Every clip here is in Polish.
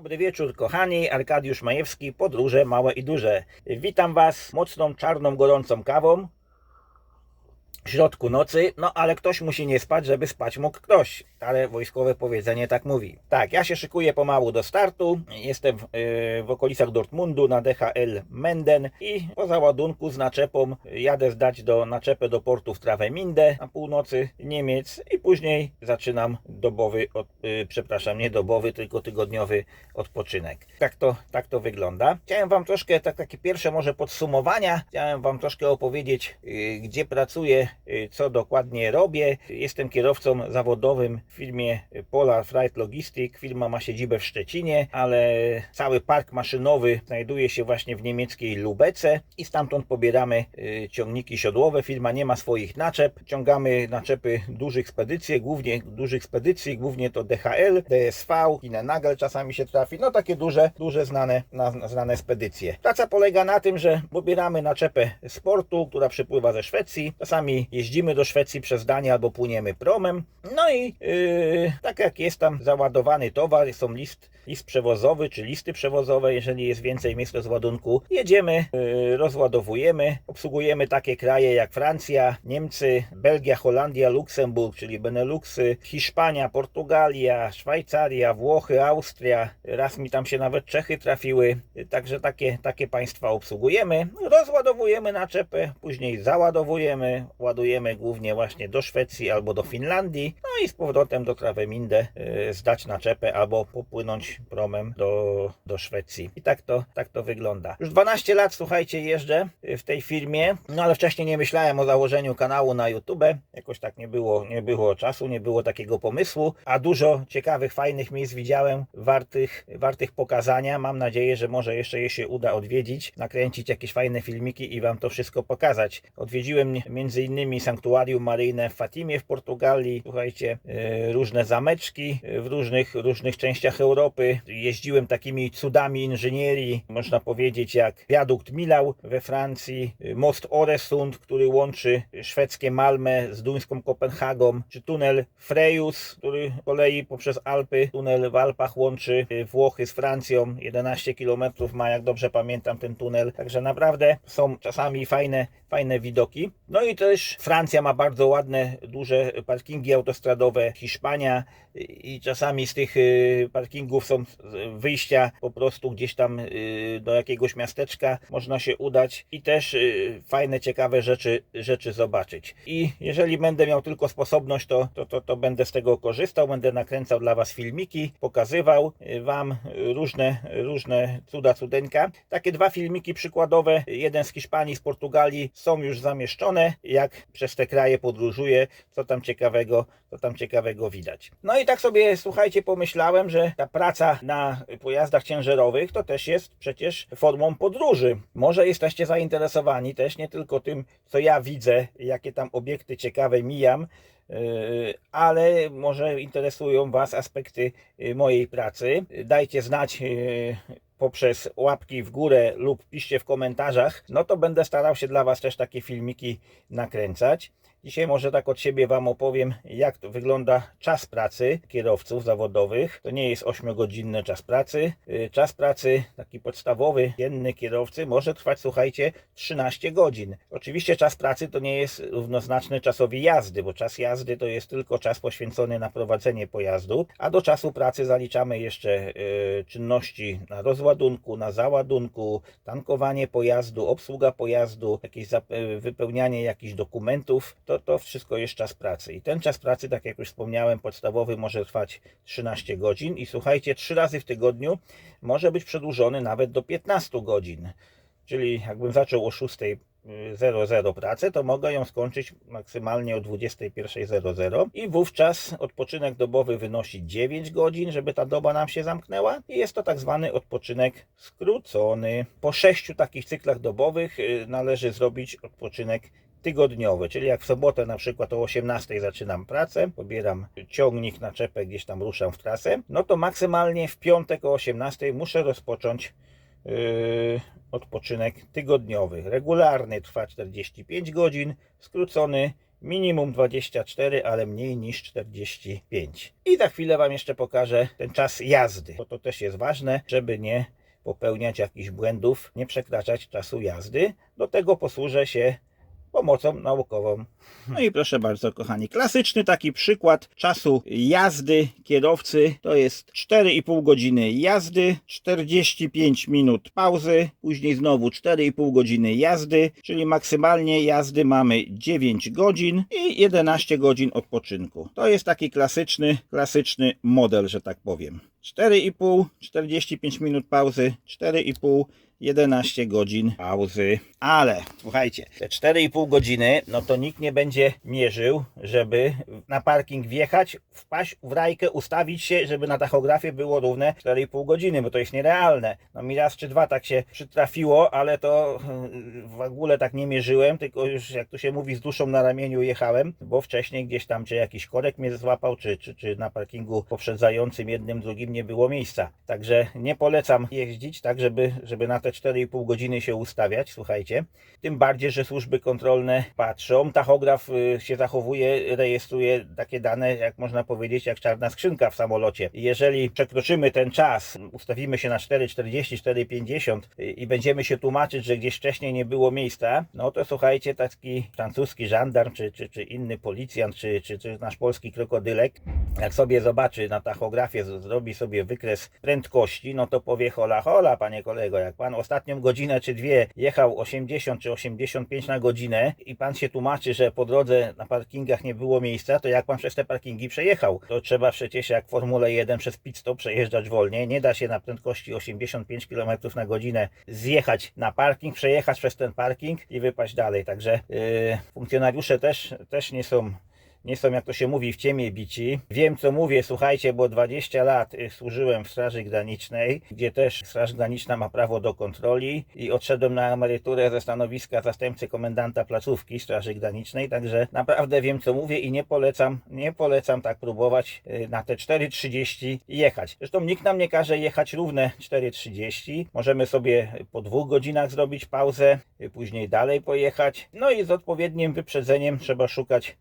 Dobry wieczór, kochani. Arkadiusz Majewski, podróże małe i duże. Witam Was mocną, czarną, gorącą kawą w środku nocy, no ale ktoś musi nie spać, żeby spać mógł ktoś. Ale wojskowe powiedzenie tak mówi. Tak, ja się szykuję pomału do startu. Jestem w, yy, w okolicach Dortmundu na DHL Menden i po załadunku z naczepą jadę zdać do naczepę do portu w Travemünde na północy Niemiec i później zaczynam dobowy, od, yy, przepraszam, nie dobowy, tylko tygodniowy odpoczynek. Tak to, tak to wygląda. Chciałem Wam troszkę, tak takie pierwsze może podsumowania, chciałem Wam troszkę opowiedzieć, yy, gdzie pracuję, co dokładnie robię. Jestem kierowcą zawodowym w firmie Polar Freight Logistic. Firma ma siedzibę w Szczecinie, ale cały park maszynowy znajduje się właśnie w niemieckiej Lubece i stamtąd pobieramy yy, ciągniki siodłowe. Firma nie ma swoich naczep. Ciągamy naczepy dużych spedycji, głównie dużych spedycji, głównie to DHL, DSV, Kinenagel czasami się trafi. No takie duże, duże znane, na, znane spedycje. Praca polega na tym, że pobieramy naczepę sportu, która przypływa ze Szwecji. Czasami jeździmy do Szwecji przez Danię albo płyniemy promem. No i yy, tak jak jest tam załadowany towar, są list, list przewozowy czy listy przewozowe, jeżeli jest więcej miejsc rozładunku, jedziemy, yy, rozładowujemy, obsługujemy takie kraje jak Francja, Niemcy, Belgia, Holandia, Luksemburg, czyli Beneluxy, Hiszpania, Portugalia, Szwajcaria, Włochy, Austria, raz mi tam się nawet Czechy trafiły, także takie, takie państwa obsługujemy, rozładowujemy naczepę, później załadowujemy, głównie właśnie do Szwecji albo do Finlandii, no i z powrotem do Travemünde yy, zdać naczepę albo popłynąć promem do, do Szwecji. I tak to, tak to wygląda. Już 12 lat, słuchajcie, jeżdżę w tej firmie, no ale wcześniej nie myślałem o założeniu kanału na YouTube. Jakoś tak nie było, nie było czasu, nie było takiego pomysłu, a dużo ciekawych, fajnych miejsc widziałem, wartych, wartych pokazania. Mam nadzieję, że może jeszcze je się uda odwiedzić, nakręcić jakieś fajne filmiki i Wam to wszystko pokazać. Odwiedziłem między innymi sanktuarium maryjne w Fatimie w Portugalii, słuchajcie, yy, różne zameczki w różnych, różnych częściach Europy. Jeździłem takimi cudami inżynierii, można powiedzieć, jak wiadukt Milau we Francji, most Oresund, który łączy szwedzkie Malmę z duńską Kopenhagą, czy tunel Frejus, który kolei poprzez Alpy, tunel w Alpach łączy Włochy z Francją, 11 km ma, jak dobrze pamiętam, ten tunel, także naprawdę są czasami fajne, fajne widoki. No i też Francja ma bardzo ładne, duże parkingi autostradowe, Hiszpania i czasami z tych y, parkingów są wyjścia po prostu gdzieś tam y, do jakiegoś miasteczka można się udać i też y, fajne, ciekawe rzeczy, rzeczy zobaczyć. I jeżeli będę miał tylko sposobność, to, to, to, to będę z tego korzystał, będę nakręcał dla Was filmiki, pokazywał Wam różne, różne cuda, cudeńka. Takie dwa filmiki przykładowe, jeden z Hiszpanii, z Portugalii są już zamieszczone, jak przez te kraje podróżuję, co tam ciekawego, co tam ciekawego widać. No i tak sobie, słuchajcie, pomyślałem, że ta praca na pojazdach ciężarowych to też jest przecież formą podróży. Może jesteście zainteresowani też nie tylko tym, co ja widzę, jakie tam obiekty ciekawe mijam, ale może interesują Was aspekty yy, mojej pracy. Dajcie znać yy, poprzez łapki w górę lub piszcie w komentarzach, no to będę starał się dla Was też takie filmiki nakręcać. Dzisiaj może tak od siebie Wam opowiem, jak to wygląda czas pracy kierowców zawodowych. To nie jest 8-godzinny czas pracy. Yy, Czas pracy taki podstawowy, dzienny kierowcy może trwać, słuchajcie, 13 godzin. Oczywiście czas pracy to nie jest równoznaczny czasowi jazdy, bo czas jazdy to jest tylko czas poświęcony na prowadzenie pojazdu, a do czasu pracy zaliczamy jeszcze yy, czynności na rozładunku, na załadunku, tankowanie pojazdu, obsługa pojazdu, jakieś yy, wypełnianie jakichś dokumentów to, to wszystko jest czas pracy. I ten czas pracy, tak jak już wspomniałem, podstawowy może trwać 13 godzin i słuchajcie, trzy razy w tygodniu może być przedłużony nawet do 15 godzin. Czyli jakbym zaczął o 6.00 pracę, to mogę ją skończyć maksymalnie o 21.00 i wówczas odpoczynek dobowy wynosi 9 godzin, żeby ta doba nam się zamknęła i jest to tak zwany odpoczynek skrócony. Po 6 takich cyklach dobowych y, należy zrobić odpoczynek tygodniowy, czyli jak w sobotę na przykład o 18 zaczynam pracę, pobieram ciągnik, naczepę, gdzieś tam ruszam w trasę, no to maksymalnie w piątek o 18 muszę rozpocząć yy, odpoczynek tygodniowy. Regularny trwa 45 godzin, skrócony minimum 24, ale mniej niż 45. I za chwilę Wam jeszcze pokażę ten czas jazdy, bo to też jest ważne, żeby nie popełniać jakichś błędów, nie przekraczać czasu jazdy. Do tego posłużę się pomocą naukową. No i proszę bardzo, kochani, klasyczny taki przykład czasu jazdy kierowcy to jest 4,5 godziny jazdy, 45 minut pauzy, później znowu 4,5 godziny jazdy, czyli maksymalnie jazdy mamy 9 godzin i 11 godzin odpoczynku. To jest taki klasyczny, klasyczny model, że tak powiem. 4,5, 45 minut pauzy, 4,5 11 godzin pauzy. Ale słuchajcie, te 4,5 godziny, no to nikt nie będzie mierzył, żeby na parking wjechać, wpaść w rajkę, ustawić się, żeby na tachografie było równe 4,5 godziny, bo to jest nierealne. No mi raz czy dwa tak się przytrafiło, ale to yy, w ogóle tak nie mierzyłem, tylko już jak tu się mówi z duszą na ramieniu jechałem, bo wcześniej gdzieś tam czy jakiś korek mnie złapał, czy, czy, czy na parkingu poprzedzającym jednym, drugim nie było miejsca. Także nie polecam jeździć tak, żeby, żeby na te 4,5 godziny się ustawiać, słuchajcie. Tym bardziej, że służby kontrolne patrzą. Tachograf y, się zachowuje, rejestruje takie dane, jak można powiedzieć, jak czarna skrzynka w samolocie. Jeżeli przekroczymy ten czas, ustawimy się na 4,40, 4,50 y, i będziemy się tłumaczyć, że gdzieś wcześniej nie było miejsca, no to słuchajcie, taki francuski żandarm, czy, czy, czy inny policjant, czy, czy, czy nasz polski krokodylek, jak sobie zobaczy na tachografie, zrobi sobie wykres prędkości, no to powie hola hola, panie kolego, jak pan ostatnią godzinę czy dwie jechał 80 czy 85 na godzinę i pan się tłumaczy, że po drodze na parkingach nie było miejsca, to jak pan przez te parkingi przejechał? To trzeba przecież jak w Formule 1 przez pit stop przejeżdżać wolniej, nie da się na prędkości 85 km na godzinę zjechać na parking, przejechać przez ten parking i wypaść dalej, także yy, funkcjonariusze też, też nie są nie są, jak to się mówi, w ciemię bici. Wiem, co mówię, słuchajcie, bo 20 lat y, służyłem w Straży Granicznej, gdzie też Straż Graniczna ma prawo do kontroli i odszedłem na emeryturę ze stanowiska zastępcy komendanta placówki Straży Granicznej, także naprawdę wiem, co mówię i nie polecam, nie polecam tak próbować y, na te 4.30 jechać. Zresztą nikt nam nie każe jechać równe 4.30. Możemy sobie po dwóch godzinach zrobić pauzę, y, później dalej pojechać. No i z odpowiednim wyprzedzeniem trzeba szukać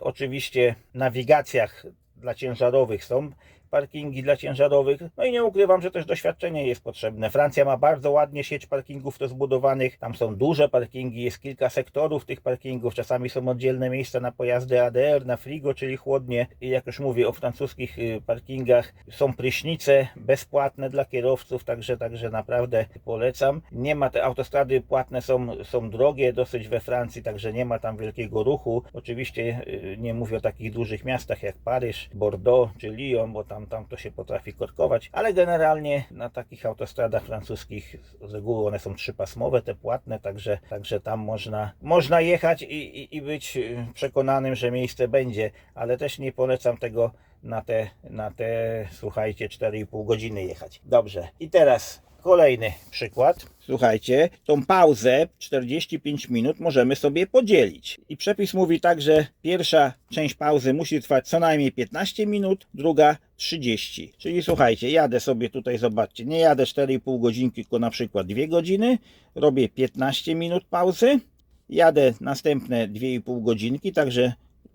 Oczywiście nawigacjach dla ciężarowych są parkingi dla ciężarowych. No i nie ukrywam, że też doświadczenie jest potrzebne. Francja ma bardzo ładnie sieć parkingów rozbudowanych. Tam są duże parkingi, jest kilka sektorów tych parkingów. Czasami są oddzielne miejsca na pojazdy ADR, na frigo, czyli chłodnie. I jak już mówię o francuskich y, parkingach, są prysznice bezpłatne dla kierowców, także, także naprawdę polecam. Nie ma te autostrady płatne są, są drogie dosyć we Francji, także nie ma tam wielkiego ruchu. Oczywiście y, nie mówię o takich dużych miastach jak Paryż, Bordeaux czy Lyon, bo tam, tam to się potrafi korkować, ale generalnie na takich autostradach francuskich z reguły one są trzypasmowe, te płatne, także, także tam można, można jechać i, i, i być y, przekonanym, że miejsce będzie, ale też nie polecam tego na te, na te słuchajcie, 4,5 godziny jechać. Dobrze, i teraz kolejny przykład. Słuchajcie, tą pauzę 45 minut możemy sobie podzielić. I przepis mówi tak, że pierwsza część pauzy musi trwać co najmniej 15 minut, druga 30. Czyli słuchajcie, jadę sobie tutaj, zobaczcie, nie jadę 4,5 godzinki, tylko na przykład 2 godziny, robię 15 minut pauzy, jadę następne 2,5 godzinki, także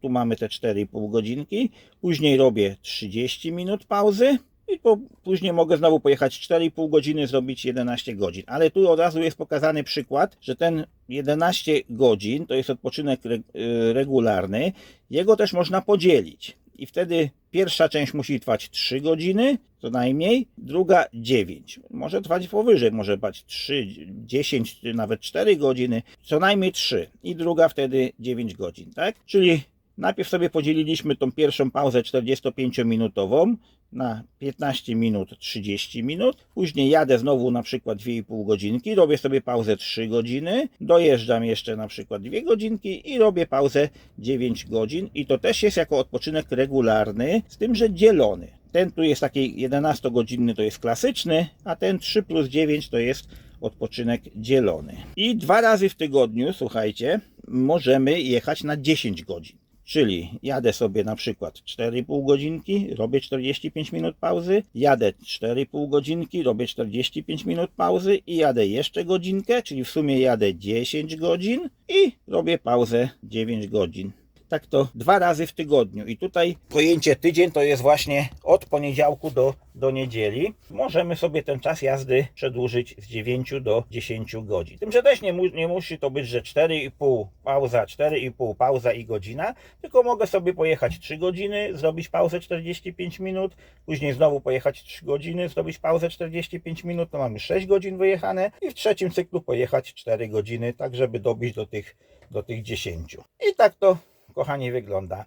tu mamy te 4,5 godzinki, później robię 30 minut pauzy, i po, później mogę znowu pojechać 4,5 godziny, zrobić 11 godzin. Ale tu od razu jest pokazany przykład, że ten 11 godzin to jest odpoczynek y, regularny. Jego też można podzielić. I wtedy pierwsza część musi trwać 3 godziny, co najmniej, druga 9. Może trwać powyżej, może trwać 3, 10, czy nawet 4 godziny, co najmniej 3. I druga wtedy 9 godzin, tak? Czyli Najpierw sobie podzieliliśmy tą pierwszą pauzę 45-minutową na 15 minut 30 minut. Później jadę znowu na przykład 2,5 godzinki, robię sobie pauzę 3 godziny, dojeżdżam jeszcze na przykład 2 godzinki i robię pauzę 9 godzin. I to też jest jako odpoczynek regularny, z tym, że dzielony. Ten tu jest taki 11-godzinny, to jest klasyczny, a ten 3 plus 9 to jest odpoczynek dzielony. I dwa razy w tygodniu, słuchajcie, możemy jechać na 10 godzin. Czyli jadę sobie na przykład 4,5 godzinki, robię 45 minut pauzy, jadę 4,5 godzinki, robię 45 minut pauzy i jadę jeszcze godzinkę, czyli w sumie jadę 10 godzin i robię pauzę 9 godzin. Tak to dwa razy w tygodniu. I tutaj pojęcie tydzień to jest właśnie od poniedziałku do, do niedzieli. Możemy sobie ten czas jazdy przedłużyć z 9 do 10 godzin. Tym, że też nie, mu, nie musi to być, że 4,5 pauza, 4,5 pauza i godzina, tylko mogę sobie pojechać 3 godziny, zrobić pauzę 45 minut, później znowu pojechać 3 godziny, zrobić pauzę 45 minut, to mamy 6 godzin wyjechane i w trzecim cyklu pojechać 4 godziny, tak żeby dobić do tych, do tych 10. I tak to kochani, wygląda.